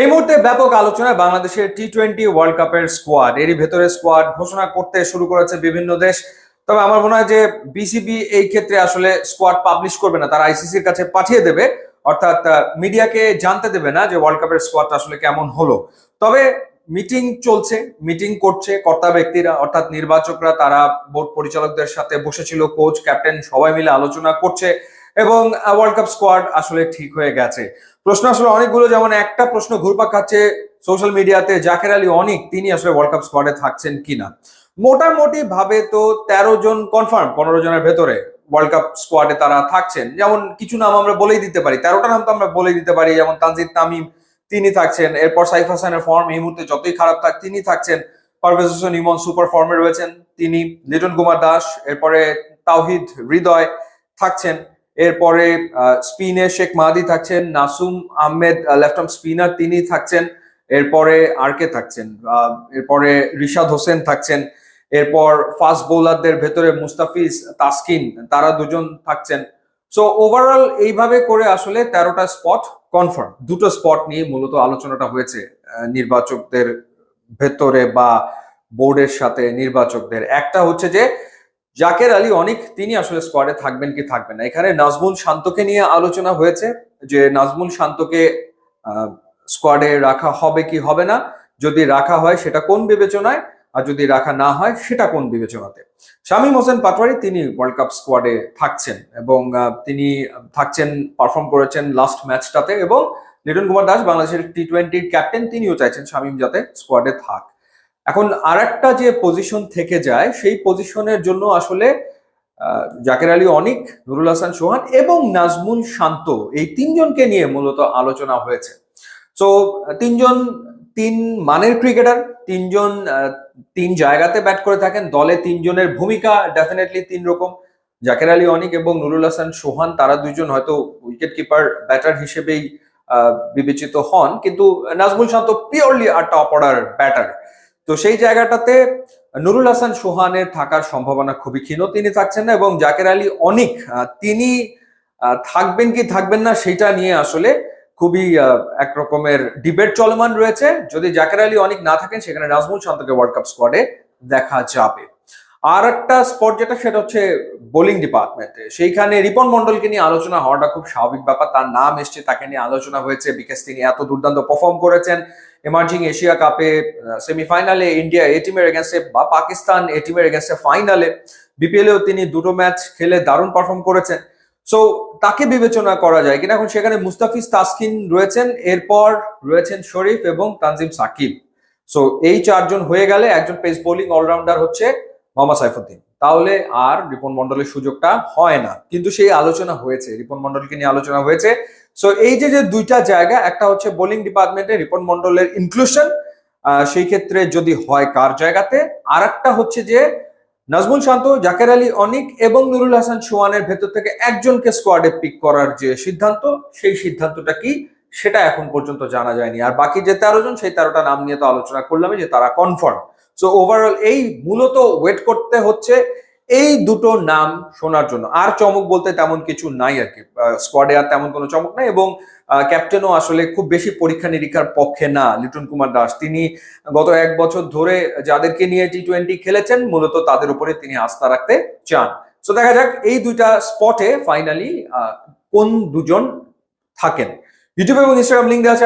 এই মুহূর্তে ব্যাপক আলোচনায় বাংলাদেশের টি টোয়েন্টি ওয়ার্ল্ড কাপের স্কোয়াড এরই ভেতরে স্কোয়াড ঘোষণা করতে শুরু করেছে বিভিন্ন দেশ। তবে আমার মনে হয় যে বিসিবি এই ক্ষেত্রে আসলে স্কোয়াড পাবলিশ করবে না, তারা আইসিসির কাছে পাঠিয়ে দেবে। অর্থাৎ মিডিয়াকে জানতে দেবে না যে ওয়ার্ল্ড কাপের স্কোয়াডটা আসলে কেমন হলো। তবে মিটিং চলছে মিটিং করছে কর্তা ব্যক্তিরা, অর্থাৎ নির্বাচকরা, তারা বোর্ড পরিচালকদের সাথে বসেছিল কোচ ক্যাপ্টেন সবাই মিলে আলোচনা করছে। এবং ওয়ার্ল্ড কাপ স্কোয়াড আসলে ঠিক হয়ে গেছে। প্রশ্ন আসলে অনেকগুলো, যেমন একটা প্রশ্ন ঘুরপাক খাচ্ছে সোশ্যাল মিডিয়াতে জাকের আলী অনেক, তিনি আসলে ওয়ার্ল্ড কাপ স্কোয়াডে থাকছেন কিনা? মোটামুটি ভাবে তো তেরো জন কনফার্ম পনেরো জনের ভেতরে ওয়ার্ল্ড কাপ স্কোয়াডে তারা থাকছেন। যেমন কিছু নাম আমরা বলেই দিতে পারি, তেরোটা নাম তো আমরা বলেই দিতে পারি, যেমন তানজিদ তামিম, তিনি থাকছেন। এরপর সাইফ হাসানের ফর্ম এই মুহূর্তে যতই খারাপ থাক, তিনি থাকছেন। পারভেজ হোসেন ইমন সুপার ফর্মে রয়েছেন তিনি। লিটন কুমার দাস, এরপরে তাওহিদ হৃদয় থাকছেন। এরপরে স্পিনে শেখ মাহাদি থাকছেন, Nasum Ahmed left arm spinner তিনি থাকছেন, এরপরে আর কে থাকছেন? এরপরে রিশাদ হোসেন থাকছেন, এরপর ফাস্ট বোলারদের ভেতরে মুস্তাফিজ, তাসকিন, তারা দুজন থাকছেন। সো ওভারঅল এইভাবে করে আসলে তেরোটা স্পট কনফার্ম দুটো স্পট নিয়ে মূলত আলোচনাটা হয়েছে নির্বাচকদের ভেতরে বা বোর্ডের সাথে নির্বাচকদের। একটা হচ্ছে যে জাকের আলী অনেক, তিনি আসলে স্কোয়াডে থাকবেন কি থাকবেন না। এখানে নাজমুল শান্তকে নিয়ে আলোচনা হয়েছে যে নাজমুল শান্তকে স্কোয়াডে রাখা হবে কি হবে না, যদি রাখা হয় সেটা কোন বিবেচনায়, আর যদি রাখা না হয় সেটা কোন বিবেচনাতে। শামীম হোসেন পাটোয়ারি, তিনি ওয়ার্ল্ড কাপ স্কোয়াডে থাকছেন এবং তিনি থাকছেন পারফর্ম করেছেন লাস্ট ম্যাচটাতে এবং লিটন কুমার দাস, বাংলাদেশের টি টোয়েন্টির ক্যাপ্টেন তিনিও চাইছেন শামীম যাতে স্কোয়াডে থাক। এখন আর যে পজিশন থেকে যায়, সেই পজিশনের জন্য আসলে জাকের আলী অনিক, নুরুল হাসান সোহান এবং নাজমুল শান্ত এই তিনজনকে নিয়ে মূলত আলোচনা হয়েছে। সো তিনজন তিন মানের ক্রিকেটার তিনজন তিন জায়গাতে ব্যাট করে থাকেন, দলে তিনজনের ভূমিকা ডেফিনেটলি তিন রকম। জাকের আলী অনিক এবং নুরুল হাসান সোহান, তারা দুইজন হয়তো উইকেট কিপার ব্যাটার হিসেবেই বিবেচিত হন। কিন্তু নাজমুল শান্ত পিওরলি আর টপ অর্ডার ব্যাটার তো সেই জায়গাটাতে নুরুল হাসান সোহানের থাকার সম্ভাবনা খুবই ক্ষীণ তিনি থাকছেন না এবং জাকের আলী অনেক তিনি থাকবেন কি থাকবেন না সেটা নিয়ে আসলে খুবই এক রকমের ডিবেট চলমান রয়েছে। যদি জাকের আলী অনেক না থাকেন, সেখানে নাজমুল শান্তকে ওয়ার্ল্ড কাপ স্কোয়াডে দেখা যাবে। আর একটা স্পট যেটা, সেটা হচ্ছে বোলিং ডিপার্টমেন্টে সেইখানে রিপন মন্ডলকে নিয়ে আলোচনা হওয়াটা খুব স্বাভাবিক ব্যাপার। তার নাম এসছে, তাকে নিয়ে আলোচনা হয়েছে বিকজ তিনি এত দুর্দান্ত পারফর্ম করেছেন। এমার্জিং এশিয়া কাপে সেমিফাইনালে ইন্ডিয়া এ টিমের এগেনস্টে বা পাকিস্তান এ টিমের এগেনস্টে ফাইনালে বিপিএলেও তিনি দুটো ম্যাচ খেলে দারুণ পারফর্ম করেছেন। সো তাকে বিবেচনা করা যায় কিনা? এখন সেখানে মুস্তাফিজ তাসকিন রয়েছেন, এরপর রয়েছেন শরীফ এবং তানজিম সাকিব। সো এই চারজন হয়ে গেলে একজন পেস বোলিং অলরাউন্ডার হচ্ছে মোহাম্মদ সাইফুদ্দিন। তাহলে আর রিপন মন্ডলের সুযোগটা হয় না। কিন্তু সেই আলোচনা হয়েছে, রিপন মন্ডলকে নিয়ে আলোচনা হয়েছে। সো এই যে যে দুইটা জায়গা, একটা হচ্ছে বোলিং ডিপার্টমেন্টে রিপন মন্ডলের ইনক্লুশন সেই ক্ষেত্রে যদি হয় কার জায়গাতে? আর একটা হচ্ছে যে, নাজমুল শান্ত, জাকের আলী অনিক এবং নুরুল হাসান সোয়ানের ভেতর থেকে একজনকে স্কোয়াডে পিক করার যে সিদ্ধান্ত, সেই সিদ্ধান্তটা কি? সেটা এখন পর্যন্ত জানা যায়নি। আর বাকি যে তেরো জন, সেই তেরোটা নাম নিয়ে তো আলোচনা করলামই যে তারা কনফার্ম সো ওভারঅল এই মূলত ওয়েট করতে হচ্ছে এই দুটো নাম শোনার জন্য। আর চমক বলতে তেমন কিছু নাই আর কি স্কোয়াডে আর তেমন কোনো চমক নাই এবং ক্যাপ্টেনও আসলে খুব বেশি পরীক্ষা নিরীক্ষার পক্ষে না, লিটন কুমার দাস। তিনি গত এক বছর ধরে যাদেরকে নিয়ে টি টোয়েন্টি খেলেছেন, মূলত তাদের উপরে তিনি আস্থা রাখতে চান। সো দেখা যাক এই দুইটা স্পটে ফাইনালি কোন দুজন থাকেন। ইউটিউব এবং ইনস্টাগ্রাম লিঙ্ক দেওয়া আছে।